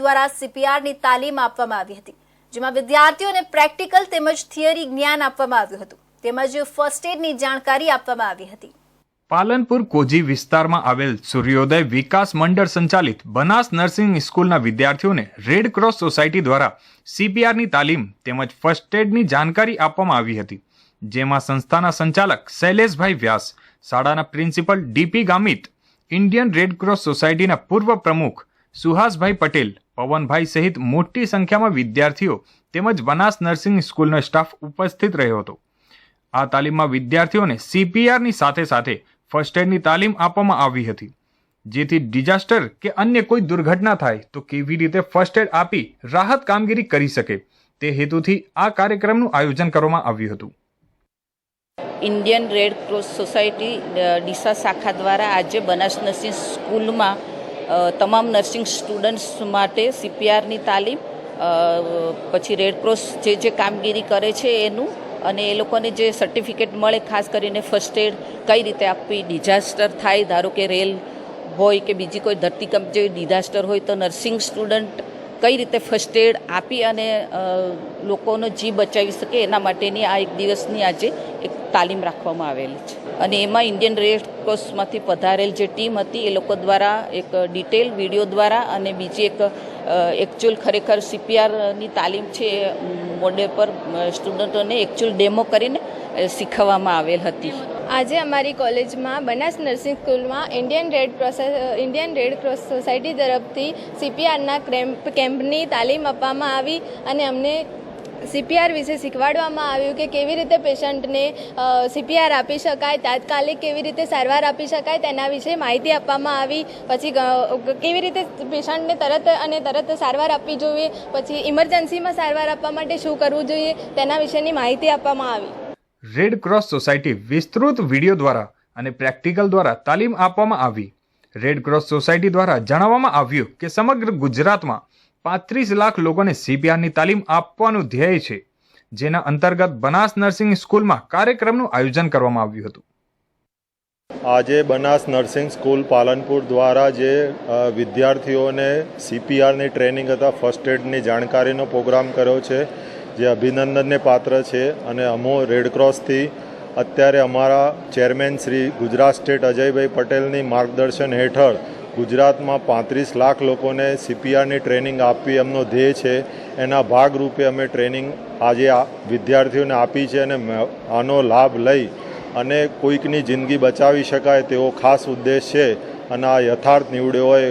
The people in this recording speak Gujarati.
દ્વારા સીપીઆરની તાલીમ આપવામાં આવી હતી, જેમાં વિદ્યાર્થીઓને પ્રેક્ટિકલ તેમજ થિયરી જ્ઞાન આપવામાં આવ્યું હતું, તેમજ ફર્સ્ટ એડની જાણકારી આપવામાં આવી હતી. પાલનપુર કોજી વિસ્તારમાં આવેલ સૂર્યોદય વિકાસ મંડળ સંચાલિત બનાસ નર્સિંગ સ્કૂલના વિદ્યાર્થીઓને રેડ ક્રોસ સોસાયટી દ્વારા સીપીઆરની તાલીમ તેમજ ફર્સ્ટ એડની જાણકારી આપવામાં આવી હતી, જેમાં સંસ્થાના સંચાલક શૈલેષભાઈ વ્યાસ, શાળાના principal D P Gamit, Indian red cross સોસાયટીના પૂર્વ પ્રમુખ સુહાસભાઈ પટેલ પવનભાઈ સહિત મોટી સંખ્યામાં વિદ્યાર્થીઓ તેમજ બનાસ નર્સિંગ સ્કૂલનો સ્ટાફ ઉપસ્થિત રહ્યો હતો. આ તાલીમમાં વિદ્યાર્થીઓને સીપીઆરની સાથે સાથે ફર્સ્ટ એડની તાલીમ આપવામાં આવી હતી. જેથી ડિઝાસ્ટર કે અન્ય કોઈ દુર્ઘટના થાય તો કેવી રીતે ફર્સ્ટ એડ આપી રાહત કામગીરી કરી શકે તે હેતુથી આ કાર્યક્રમનું આયોજન કરવામાં આવ્યું હતું. Indian Red Cross society Deesa શાખા દ્વારા આજે બનાસ નર્સિંગ સ્કૂલમાં તમામ નર્સિંગ સ્ટુડન્ટ્સ માટે સીપીઆરની તાલીમ પછી રેડ ક્રોસ જે જે કામગીરી કરે છે એનું, અને એ લોકોને જે સર્ટિફિકેટ મળે, ખાસ કરીને ફર્સ્ટ એડ કઈ રીતે આપવી ડિઝાસ્ટર થાય, ધારો કે રેલ હોય કે બીજી કોઈ ધરતીકંપ જેવી ડિઝાસ્ટર હોય તો નર્સિંગ સ્ટુડન્ટ કઈ રીતે ફર્સ્ટ એડ આપી અને લોકોનો જીવ બચાવી શકે એના માટેની આ એક દિવસની આજે એક તાલીમ રાખવામાં આવેલી છે. અને એમાં ઇન્ડિયન રેડ ક્રોસમાંથી પધારેલ જે ટીમ હતી એ લોકો દ્વારા એક ડિટેલ વીડિયો દ્વારા અને બીજી એક એકચ્યુઅલ ખરેખર સીપીઆરની તાલીમ છે એ મોડે પર સ્ટુડન્ટોને એકચ્યુઅલ ડેમો કરીને શીખવવામાં આવેલ હતી. આજે અમારી કોલેજમાં બનાસ નર્સિંગ સ્કૂલમાં Indian Red Cross Indian Red Cross society તરફથી સીપીઆરના કેમ્પ કેમ્પની તાલીમ આપવામાં આવી અને અમને સીપીઆર વિશે શીખવાડવામાં આવ્યું કે કેવી રીતે પેશન્ટને સીપીઆર આપી શકાય, તાત્કાલિક કેવી રીતે સારવાર આપી શકાય તેના વિશે માહિતી આપવામાં આવી. પછી કેવી રીતે પેશન્ટને તરત અને તરત સારવાર આપવી જોઈએ, પછી ઇમરજન્સીમાં સારવાર આપવા માટે શું કરવું જોઈએ તેના વિશેની માહિતી આપવામાં આવી. રેડ ક્રોસ સોસાયટી વિસ્તૃત વીડિયો દ્વારા અને પ્રેક્ટિકલ દ્વારા તાલીમ આપવામાં આવી. રેડ ક્રોસ સોસાયટી દ્વારા જણાવવામાં આવ્યું કે સમગ્ર ગુજરાતમાં પાંત્રીસ લાખ લોકોને સીપીઆરની તાલીમ આપવાનું ધ્યેય છે, જેના અંતર્ગત બનાસ નર્સિંગ સ્કૂલમાં કાર્યક્રમનું આયોજન કરવામાં આવ્યું હતું. આજે બનાસ નર્સિંગ સ્કૂલ પાલનપુર દ્વારા જે વિદ્યાર્થીઓને સીપીઆરની ટ્રેનિંગ અથવા ફર્સ્ટ એડની જાણકારીનો પ્રોગ્રામ કર્યો છે જે અભિનંદનને પાત્ર છે અને અમો રેડક્રોસથી અત્યારે અમારા ચેરમેન શ્રી ગુજરાત સ્ટેટ અજયભાઈ પટેલની માર્ગદર્શન હેઠળ ગુજરાતમાં પાંત્રીસ લાખ લોકોને સીપીઆરની ટ્રેનિંગ આપવી એમનો ધ્યેય છે. એના ભાગરૂપે અમે ટ્રેનિંગ આજે વિદ્યાર્થીઓને આપી છે અને આનો લાભ લઈ અને કોઈકની જિંદગી બચાવી શકાય તેવો ખાસ ઉદ્દેશ છે. અને આ યથાર્થ નીવડ્યો હોય